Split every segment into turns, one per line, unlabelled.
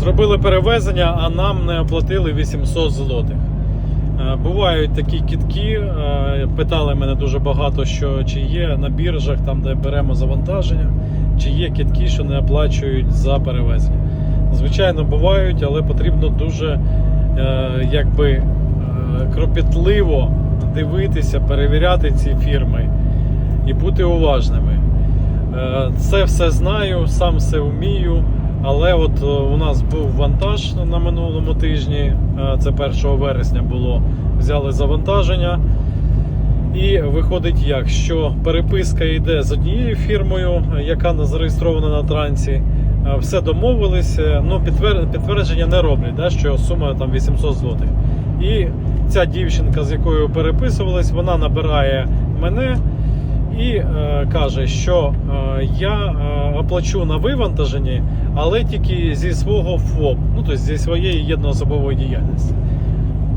Зробили перевезення, а нам не оплатили 800 злотих. Е, Бувають такі кітки. е, Питали мене дуже багато, що чи є на біржах, там де беремо завантаження, чи є кітки, що не оплачують за перевезення. Звичайно, бувають, але потрібно дуже е, якби кропітливо дивитися, перевіряти ці фірми і бути уважними. Це все знаю, сам все вмію. Але от е, у нас був вантаж на минулому тижні, е, це 1 вересня було. Взяли завантаження. І виходить як, що переписка йде з однією фірмою, е, яка зареєстрована на трансі. Все домовились, е, ну підтвердження не роблять, да, що сума там 800 злотих. І ця дівчинка, з якою переписувались, вона набирає мене і е, каже, що е, я оплачу на вивантаженні, але тільки зі свого ФОП, ну тобто зі своєї єдноособової діяльності.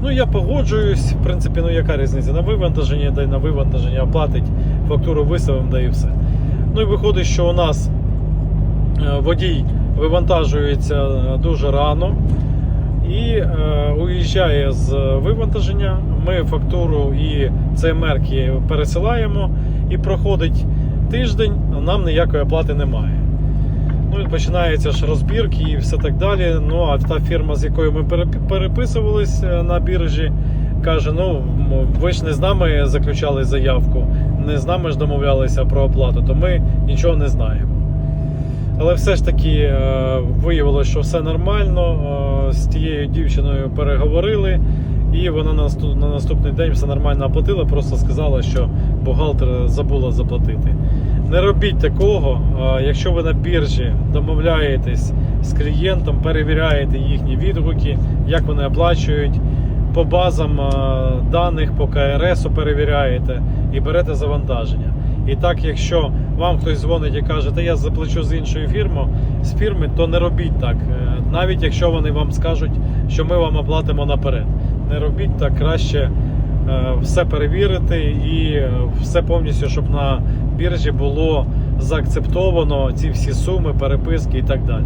Ну, я погоджуюсь, в принципі, ну яка різниця? На вивантаження, да й на вивантаження оплатить, фактуру виставимо, да і все. Ну і виходить, що у нас е, водій вивантажується е, дуже рано і е, уїжджає з вивантаження. Ми фактуру і ЦМРки пересилаємо, і проходить тиждень, нам ніякої оплати немає. Ну і починаються ж розбірки і все так далі. Ну а та фірма, з якою ми переп- переписувались е, на біржі, каже: ну ви ж не з нами заключали заявку, не з нами ж домовлялися про оплату, то ми нічого не знаємо. Але все ж таки е, виявилося, що все нормально. е, З тією дівчиною переговорили, і вона на на наступний день все нормально оплатила, просто сказала, що бухгалтер забула заплатити. Не робіть такого. Якщо ви на біржі домовляєтесь з клієнтом, перевіряєте їхні відгуки, як вони оплачують, по базам даних, по КРСу перевіряєте і берете завантаження. І так, якщо вам хтось дзвонить і каже, та я заплачу з іншої фірми, з фірми, то не робіть так. Е, Навіть якщо вони вам скажуть, що ми вам оплатимо наперед. Не робіть так, краще е, все перевірити і е, все повністю, щоб на біржі було заакцептовано ці всі суми, переписки і так далі.